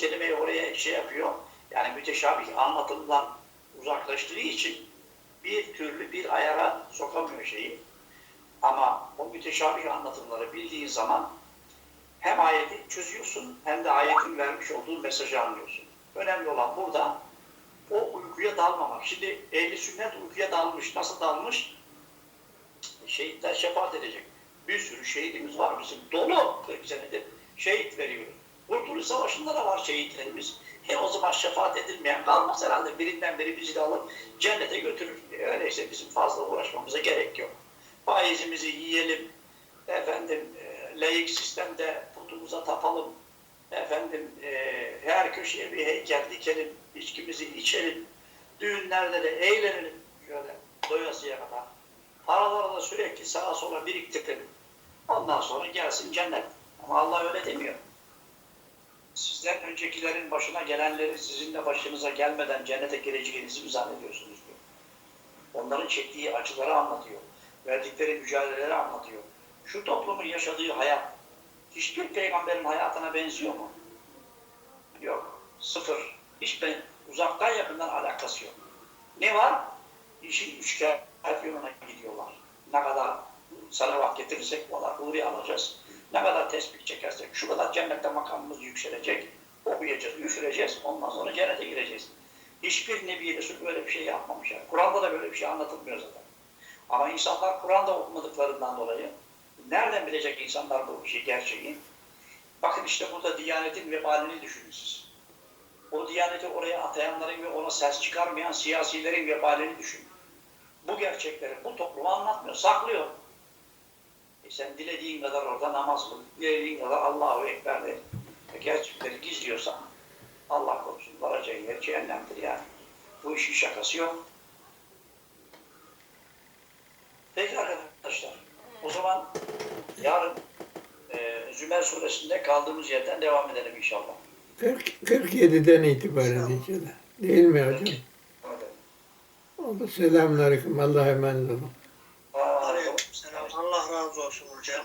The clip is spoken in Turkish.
kelimeyi oraya şey yapıyor. Yani müteşabih anlatımdan uzaklaştığı için bir türlü bir ayara sokamıyor şeyi. Ama o müteşabih anlatımları bildiğin zaman hem ayeti çözüyorsun hem de ayetin vermiş olduğu mesajı anlıyorsun. Önemli olan burada o uykuya dalmamak. Şimdi ehli sünnet uykuya dalmış. Nasıl dalmış? Şehitler şefaat edecek. Bir sürü şehidimiz var bizim. Dolu 40 senedir şehit veriyoruz. Kurtuluş Savaşı'nda da var şehitlerimiz. He o zaman şefaat edilmeyen kalmaz herhalde. Birinden biri bizi de alıp cennete götürür. Öyleyse bizim fazla uğraşmamıza gerek yok. Faizimizi yiyelim. Efendim e, laik sistemde putumuza tapalım. Efendim e, her köşeye bir heykel dikelim. içkimizi içelim. Düğünlerde de eğlenelim. Şöyle doyasıya kadar. Paraları da sürekli sağa sola biriktirelim. Ondan sonra gelsin cennet. Ama Allah öyle demiyor. Sizden öncekilerin başına gelenleri sizin de başınıza gelmeden cennete gireceğinizi mi zannediyorsunuz diyor. Onların çektiği acıları anlatıyor. Verdikleri mücadeleleri anlatıyor. Şu toplumun yaşadığı hayat hiçbir peygamberin hayatına benziyor mu? Yok. Sıfır. Hiç ben uzaktan yakından alakası yok. Ne var? İşin üçkağıt yoluna gidiyorlar. Ne kadar salavat getirirsek o kadar huri alacağız. Ne kadar tesbih çekersek şu kadar cennette makamımız yükselecek. Okuyacağız, üfüreceğiz. Ondan sonra cennete gireceğiz. Hiçbir Nebi Resul böyle bir şey yapmamış. Yani. Kur'an'da da böyle bir şey anlatılmıyor zaten. Ama insanlar Kur'an'da okumadıklarından dolayı nereden bilecek insanlar bu şey gerçeği? Bakın işte burada Diyanet'in vebalini düşünün siz. O Diyanet'i oraya atayanların ve ona ses çıkarmayan siyasilerin vebalini düşünün. Bu gerçekleri bu topluma anlatmıyor, saklıyor. Sen dilediğin kadar orada namaz kıl, dilediğin kadar Allahu Ekber de e gerçekleri gizliyorsan Allah korusun varacağı yer cehennemdir yani. Bu işin şakası yok. Peki arkadaşlar, o zaman yarın e, Zümer suresinde kaldığımız yerden devam edelim inşallah. 40, 47'den itibaren inşallah. Değil mi hocam? Edelim. Oldu. Selamünaleyküm. Allah'a emanet olun. Aa, Aleykümselam. Allah razı olsun hocam.